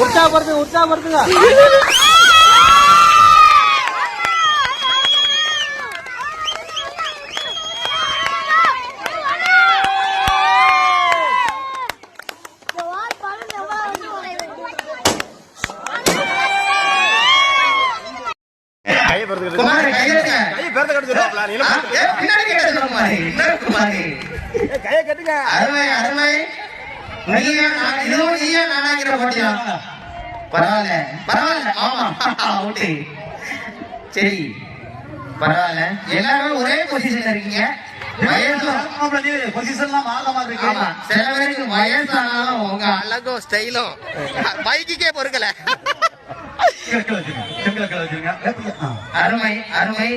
உற்சாகப்படுத்துங்க உற்சாகப்படுத்துங்க. குமாரி கையெடுங்க ஆ, ஏ, பின்னாடி கேட்டது குமாரி இன்னொரு குமாரி கையை கட்டுங்க. அருமை அருமை. நீயா நான் இதுவும் நீயா நானாங்கிற போட்டியா? பரவாயில்ல. பரவாயில்ல. ஆமா. அவுட்டு சரி. பரவாயில்ல. எல்லாரும் ஒரே பொசிஷன்ல இருக்கீங்க. சில பேருக்கு வயசானாலும் உங்க அழகும் ஸ்டைலும் பைக்குக்கே பொறுக்கல. அருமை அருமை.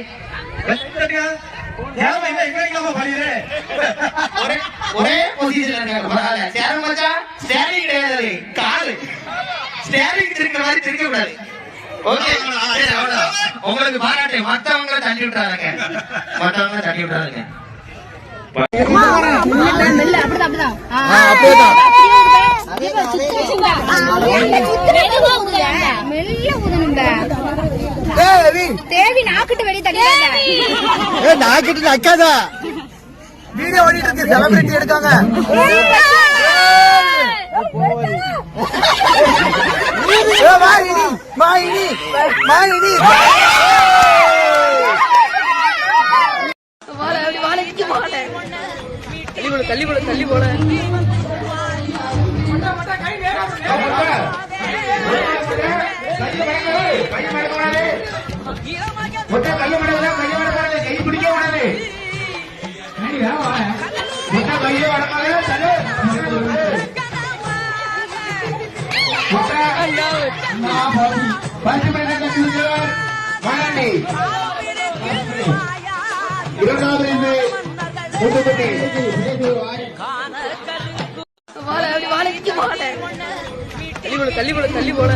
ஒரே பரவாயில்ல சேரம் மச்சான் ஸ்டேரிங் கிடையாது காலு ஸ்டேரிங் திருக்கிற மாதிரி திருக்க கூடாது ஓகே சரி, அவ்வளவுதான். உங்களுக்கு பாராட்டு மத்தவங்கள தள்ளி விட்டுறாங்க மத்தவங்கள தள்ளி விட்டுறாங்க மெல்ல அப்படிதான் ஊதணும்டா தேவி நாக்கிட்டு வெளியே தள்ளிடாத. நான் கிட்ட அக்காதா வீடியோ ஓடிட்டு இருக்கு செலிபிரிட்டி எடுக்காங்க ஏ, மாயினி மாயினி மாயினி போல அப்படி வாழ விட்டு போல தள்ளி போல தள்ளி போல தள்ளி போல போல அப்படி வாழ. விட்டு போல தள்ளி போல தள்ளி போல தள்ளி போல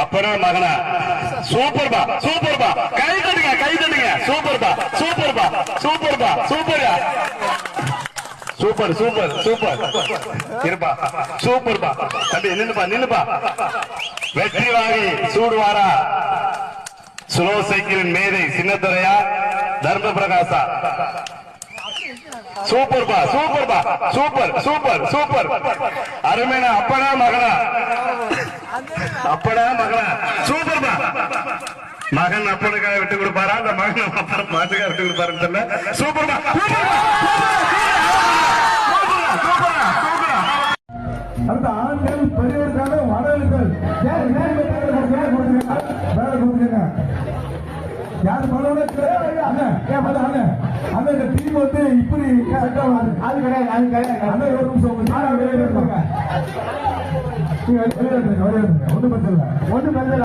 அப்பனா மகனா? சூப்பர் பா சூப்பர் பா. கை தட்டுங்க கை தட்டுங்க. சூப்பர் பா சூப்பர் பா. சூப்பர் பா சூப்பர் சூப்பர் சூப்பர் சூப்பர் இருப்பா. சூப்பர் பா. தம்பி நின்னுப்பா நின்னுப்பா வெற்றி வாங்கி சூடுவாரா? ஸ்லோ சைக்கிளின் மேதை சின்னத்துறையா தர்ம பிரகாசா சூப்பர் பா சூப்பர் பா சூப்பர் சூப்பர் சூப்பர். அருமையான அப்பனா மகனா அப்பனா மகனா சூப்பர் பா. மகன் அப்பனுக்காக விட்டு கொடுப்பாரா? அந்த மகன் அப்புறம் மாட்டுக்காக விட்டு கொடுப்பாருன்னு தெரியல. சூப்பர் பா. சூப்பர் பா. சூப்பரா, சூப்பரா. அடுத்த ஆண்கள் பெரியவர்களுக்காக வடலுங்கள் யார் யார் வேலை கொடுத்துருங்க யார் பலவன அண்ணன் இந்த டீம் வந்து இப்படி அது கிடையாது அது கிடையாது. அண்ணன் ஒரு நிமிஷம் வெளியே இருப்பாங்க ஒன்றும் பிரச்சனை இல்லை. ஒன்றும் பிரச்சனை